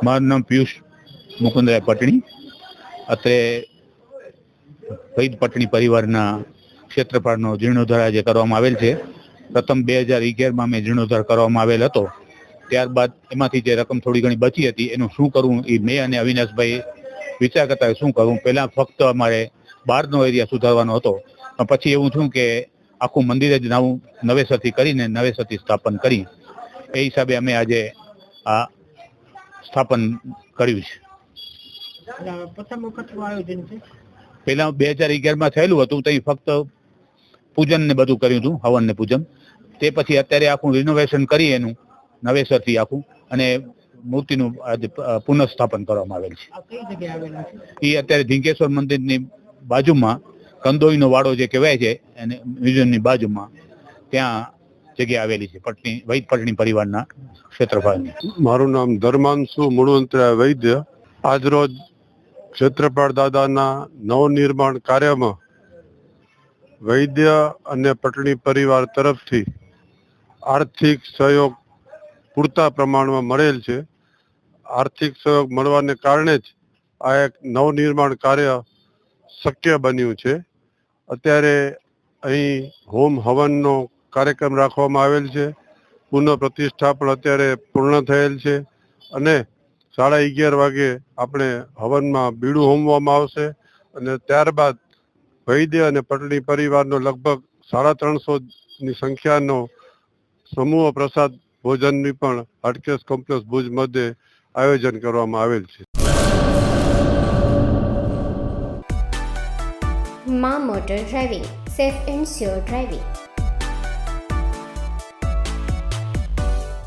મારું નામ પિયુષ મુકુંદરાય પટણી. અત્રે વૈદ પટણી પરિવારના ક્ષેત્રફળનો જીર્ણોદ્ધાર આજે કરવામાં આવેલ છે. પ્રથમ બે હજાર અગિયારમાં મેં જીર્ણોદ્ધાર કરવામાં આવેલ હતો. ત્યારબાદ એમાંથી જે રકમ થોડી ઘણી બચી હતી, એનું શું કરવું એ મેં અને અવિનાશભાઈ વિચાર કરતા શું કરવું? પહેલાં ફક્ત અમારે બહારનો એરિયા સુધારવાનો હતો. પણ પછી એવું થયું કે આખું મંદિર જ નવું નવેસરથી કરીને નવેસરથી સ્થાપન કરી. એ હિસાબે અમે આજે આ સ્થાપન કર્યું છે. પ્રથમ વખતનું આયોજન છે? પહેલા બે હજાર અગિયારમાં થયેલું હતું ત્યાં ફક્ત પૂજન ને બધું કર્યું હતું હવન ને પૂજન. તે પછી અત્યારે આખું રિનોવેશન કરી એનું નવેસરથી આખું અને મૂર્તિનું આજે પુનઃસ્થાપન કરવામાં આવેલ છે. આવેલું એ અત્યારે ધીંકેશ્વર મંદિરની બાજુમાં કંદોઈનો વાડો જે કહેવાય છે એને મ્યુઝિયમની બાજુમાં ત્યાં જગ્યા આવેલી છે, પટણી, વૈદ પટણી પરિવારના ક્ષેત્રફળની મારું નામ ધર્માંશુ મૂળવંતરા વૈદ્ય. આજરોજ ક્ષેત્રપાળ દાદાના નવનિર્માણ કાર્યમાં વૈદ્ય અને પટણી પરિવાર તરફથી આર્થિક સહયોગ પૂરતા પ્રમાણમાં મળેલ છે. આર્થિક સહયોગ મળવાને કારણે જ આ એક નવનિર્માણ કાર્ય શક્ય બન્યું છે. અત્યારે અહીં હોમ હવનનો કાર્યક્રમ રાખવામાં આવેલ છે. પુનઃ પ્રતિષ્ઠા પણ અત્યારે પૂર્ણ થયેલ છે અને સાડા અગિયાર વાગે આપણે હવનમાં બીડું હોમવામાં આવશે અને ત્યારબાદ વૈદ્ય અને પટણી પરિવારનો લગભગ સાડા ત્રણસોની સંખ્યાનો સમૂહ પ્રસાદ ભોજનની પણ હાટકેશ કોમ્પ્લેક્સ ભુજ મધ્યે આયોજન કરવામાં આવેલ છે. મા motor driving, safe and sure driving.